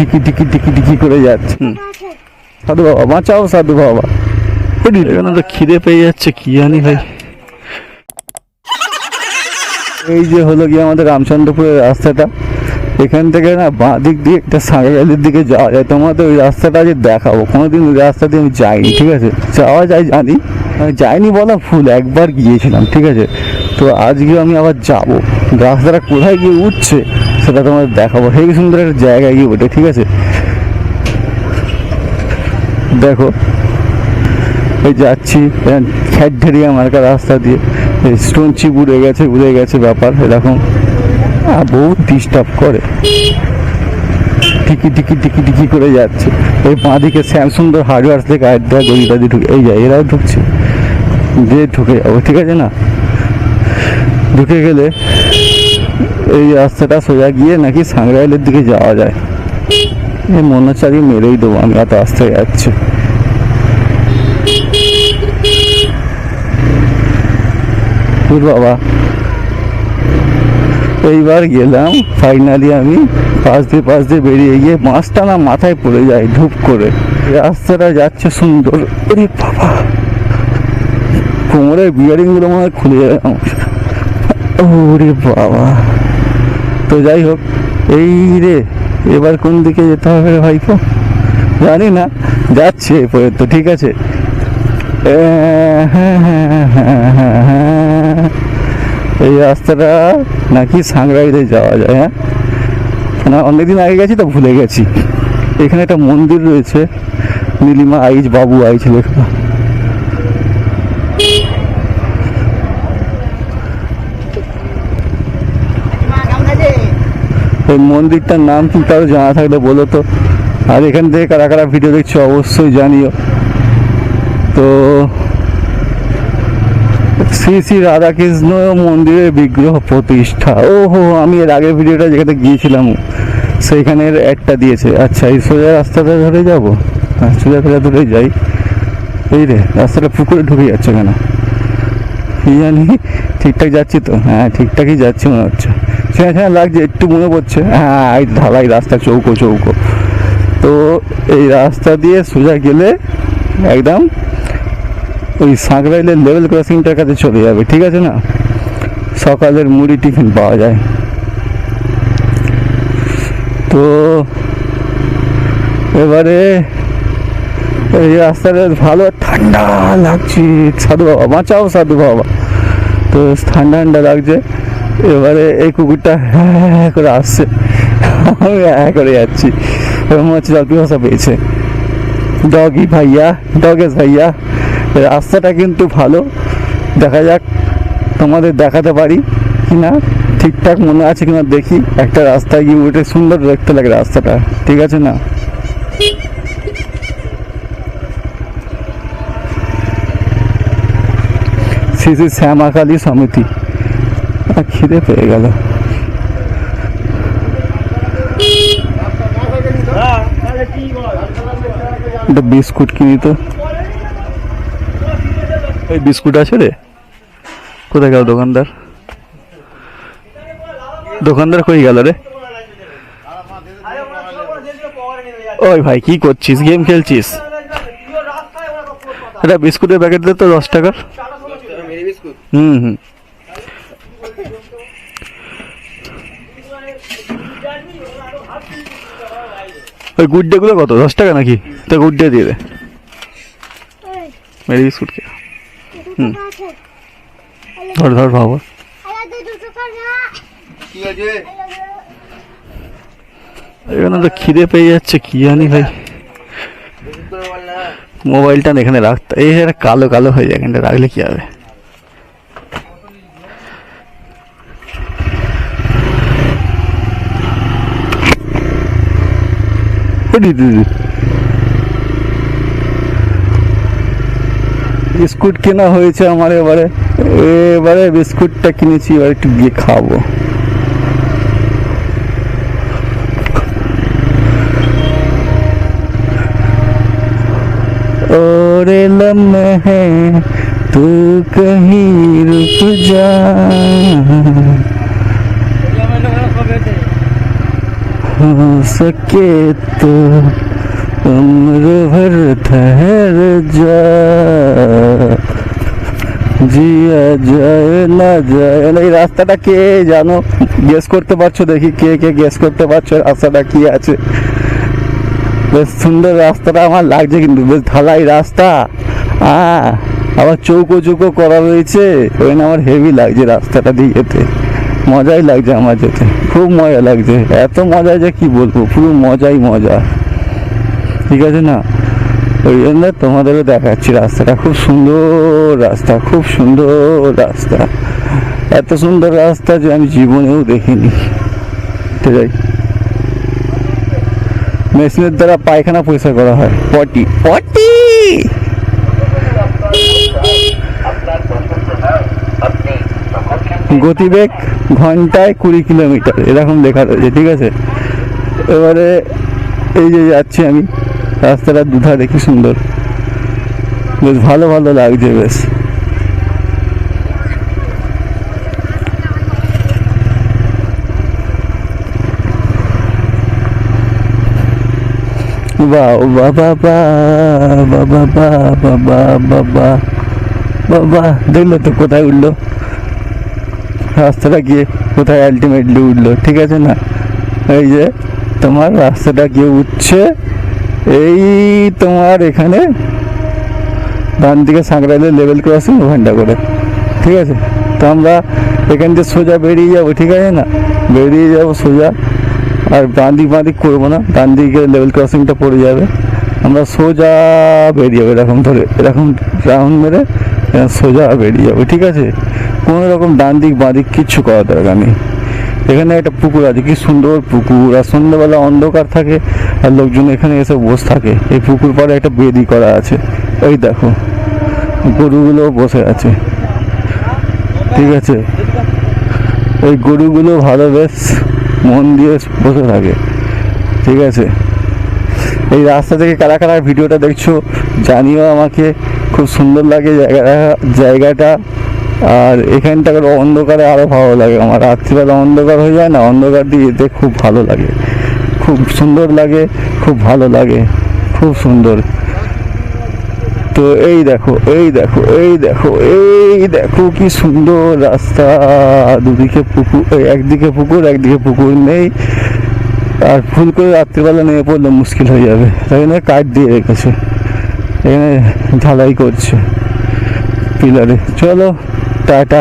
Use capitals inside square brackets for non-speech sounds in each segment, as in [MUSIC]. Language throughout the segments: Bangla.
টিকি টিকি টিকি টিকি করে যাচ্ছে। সাধু বাবা বাঁচাও সাধু বাবা। এখানে তো খিদে পেয়ে যাচ্ছে কি জানি ভাই। এই যে হলো গিয়ে আমাদের রামচন্দ্রপুরের রাস্তাটা। এখান থেকে না বাঁ দিক দিয়ে একটা সাঁকরাইলের দিকে যাওয়া যায়। তোমাদের ওই রাস্তাটা আজ দেখাবো। কোনোদিন ওই রাস্তা দিয়ে আমি যাইনি ঠিক আছে? যাওয়া যায় জানি। আমি যাইনি বলা ভুল একবার গিয়েছিলাম ঠিক আছে? তো আজকে আমি আবার যাব। রাস্তাটা কোথায় গিয়ে উঠছে? সেটা তোমাদের দেখাবো। হেবি সুন্দর একটা জায়গায় গিয়ে ওঠে ঠিক আছে? দেখো, এই যাচ্ছি খ্যাট ঢেরিয়া মার্কা রাস্তা দিয়ে। স্টোন চিপ উড়ে গেছে উড়ে গেছে ব্যাপার, এরকম। বহুত ডিস্টার্ব করে। টিকি টিকি টিকি টিকি করে যাচ্ছে। এই বাঁ দিকে শ্যামসুন্দর হার্ডওয়ার্স থেকে আড্ডা গলিটা দিয়ে ঢুকে এই যায় এরাও ঢুকছে। দিয়ে ঢুকে যাব, ঠিক আছে না? ঢুকে গেলে এই রাস্তাটা সোজা গিয়ে নাকি সাংরাইলের দিকে যাওয়া যায়। এই মনে মেরেই দেবো, আমি এত আস্তে যাচ্ছি। বাবা। এইবার গেলাম ফাইনালি আমি পাশ দিয়ে পাশ দিয়ে বেরিয়ে গিয়ে মাছটা না মাথায় পড়ে যায় ধূপ করে। রাস্তাটা যাচ্ছে সুন্দর। ওরে বাবা। কোমরের বিয়ারিংগুলো মনে হয় খুলে যায় আমার। ওরে বাবা। তো যাই হোক, এই রে, এবার কোন দিকে যেতে হবে রে ভাইপো? জানি না, যাচ্ছে এ পর্যন্ত, ঠিক আছে। এই রাস্তাটা নাকি সাংরাইলে যাওয়া যায় হ্যাঁ? না, অনেকদিন আগে গেছি তো ভুলে গেছি। এখানে একটা মন্দির রয়েছে, নীলিমা আইজ বাবু আইজ লেখা। ওই মন্দিরটার নাম কি কারও জানা থাকলে বলো তো। আর এখান থেকে কারা কারা ভিডিও দেখছ অবশ্যই জানিও। তো শ্রী শ্রী রাধাকৃষ্ণ মন্দিরের বিগ্রহ প্রতিষ্ঠা। ওহো, আমি এর আগের ভিডিওটা যেখানে গিয়েছিলাম, সেইখানের একটা দিয়েছে। আচ্ছা এই সোজা রাস্তাটা ধরে যাব? হ্যাঁ সোজা সোজা ধরে যাই। এই রে, রাস্তাটা পুকুরে ঢুকে যাচ্ছে কেন? কি জানি, ঠিকঠাক যাচ্ছি তো? হ্যাঁ ঠিকঠাকই যাচ্ছি মনে হচ্ছে। সেখানে সেখানে লাগছে, একটু মনে পড়ছে। হ্যাঁ এই ঢালাই রাস্তা, চৌকো চৌকো। তো এই রাস্তা দিয়ে সোজা গেলে একদম ওই সাঁকরাইলের লেভেল ক্রসিংটার কাছে চলে যাবে, ঠিক আছে না? সকালের মুড়ি টিফিন পাওয়া যায়। তো এবারে এই রাস্তাটা ভালো, ঠান্ডা লাগছে। সাধু বাবা, বাঁচাও সাধু বাবা। তো ঠান্ডা ঠান্ডা লাগছে। এবারে এই কুকুরটা হ্যাঁ [LAUGHS] করে আসছে। আমি হ্যাঁ করে যাচ্ছি। এবার মনে হচ্ছে জল পিপাসা পেয়েছে। ডগি ভাইয়া ডগেস ভাইয়া। রাস্তাটা কিন্তু ভালো। দেখা যাক তোমাদের দেখাতে পারি কি না ঠিকঠাক মনে আছে কিনা দেখি। একটা রাস্তায় গিয়ে উঠে সুন্দর দেখতে লাগে রাস্তাটা। ঠিক আছে না? শ্রী শ্রী শ্যামাকালী সমিতি। আর খিদে পেয়ে গেল। একটা বিস্কুট কিনি তো। এই বিস্কুট আছে রে। কোথায় গেল দোকানদার? দোকানদার কই গেল রে? ওই ভাই, কি করছিস? গেম খেলছিস? এটা বিস্কুটের প্যাকেট দে তো দশ টাকার। হুম হুম। ওই গুড ডে গুলো কত? দশ টাকা নাকি? তো গুড ডে দিয়ে দে। মেরি বিস্কুট কে? হুম। ধর ধর ভাবো। এখানে তো খিদে পেয়ে যাচ্ছে কি জানি ভাই। মোবাইলটা না। এখানে রাখতে এই একটা কালো কালো হয়ে যায় এখানটা রাখলে কি হবে? বিস্কুট কেনা হয়েছে আমার এবারে এবারে বিস্কুটটা কিনেছি এবার একটু গিয়ে খাবো और लम्हे तू कहीं रुक जा हो सके तो उम्र भर ठहर जा জিয়া যায় না যায় না এই রাস্তাটা কে জানো গেস করতে পারছো দেখি কে কে গেস করতে পারছো রাস্তাটা কি আছে বেশ সুন্দর রাস্তাটা আমার লাগছে কিন্তু বেশ ঢালাই রাস্তা হ্যাঁ আবার চৌকো চৌকো করা রয়েছে ওই জন্য আমার হেভি লাগছে রাস্তাটা দিয়ে যেতে মজাই লাগছে আমার যেতে। খুব মজা লাগছে। এত মজা যে কি বলব? পুরো মজাই মজা। ঠিক আছে না? ওই জন্য তোমাদেরও দেখাচ্ছি রাস্তাটা। খুব সুন্দর রাস্তা, খুব সুন্দর রাস্তা। এত সুন্দর রাস্তা যে আমি জীবনেও দেখিনি। ঠিক আছে? মেশিনের দ্বারা পায়খানা পরিষ্কার করা হয়। পটি। পটি! গতিবেগ ঘন্টায় কুড়ি কিলোমিটার এরকম লেখা রয়েছে ঠিক আছে এবারে এই যে যাচ্ছি আমি রাস্তাটা দুধা দেখি সুন্দর বেশ ভালো ভালো লাগছে বেশ বাবা বাবা বাবা বাবা বাবা দেখল তো কোথায় উঠল রাস্তাটা গিয়ে কোথায় আলটিমেটলি উঠল, ঠিক আছে না? এই যে তোমার রাস্তাটা গিয়ে উঠছে, এই তোমার এখানে ডান দিকে সাঁকড়াইলে লেভেল ক্রসিং ওখানটা করে, ঠিক আছে? তো আমরা এখান থেকে সোজা বেরিয়ে যাব, ঠিক আছে না? বেরিয়ে যাব সোজা, আর ডান দিক বাঁ করব না ডান দিকে লেভেল ক্রসিংটা পড়ে যাবে। আমরা সোজা বেরিয়ে যাব এরকম ধরে, এরকম রাউন্ড মেরে, সোজা বেরিয়ে যাব, ঠিক আছে? কোনো রকম ডান দিক, বাঁ দিক কিচ্ছু করার দরকার নেই। এখানে একটা পুকুর আছে, কি সুন্দর পুকুর। আর সন্ধ্যাবেলা অন্ধকার থাকে আর লোকজন এখানে এসে বসে থাকে। এই পুকুর পাড়ে একটা বেদি করা আছে। এই দেখো গরুগুলো বসে আছে। ঠিক আছে? ওই গরুগুলো ভালো বেশ মন দিয়ে বসে থাকে। ঠিক আছে? এই রাস্তা থেকে কারা কারা ভিডিওটা দেখছ জানিও আমাকে। খুব সুন্দর লাগে জায়গাটা জায়গাটা। আর এখানটা অন্ধকারে আরও ভালো লাগে। আমার রাত্রিবেলা অন্ধকার হয়ে যায় না, অন্ধকার দিয়ে যেতে খুব ভালো লাগে। খুব সুন্দর লাগে, খুব ভালো লাগে, খুব সুন্দর। তো এই দেখো এই দেখো এই দেখো এই দেখো কি সুন্দর রাস্তা। দুদিকে পুকুর একদিকে পুকুর একদিকে পুকুর নেই। আর ফুল করে রাত্রিবেলা নেমে পড়লে মুশকিল হয়ে যাবে। তাই জন্য কাঠ দিয়ে রেখেছে। এখানে ঢালাই করছে। পিলারে। চলো টাটা,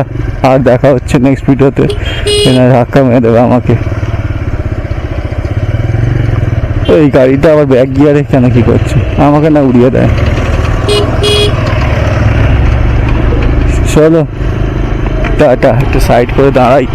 আর দেখা হচ্ছে নেক্সট ভিডিওতে ধাক্কা মেরে দেবে আমাকে। এই গাড়িটা আবার ব্যাক গিয়ারে কেন কি করছে? আমাকে না উড়িয়ে দেয়। চলো। টাটা, একটু সাইড করে দাঁড়াই।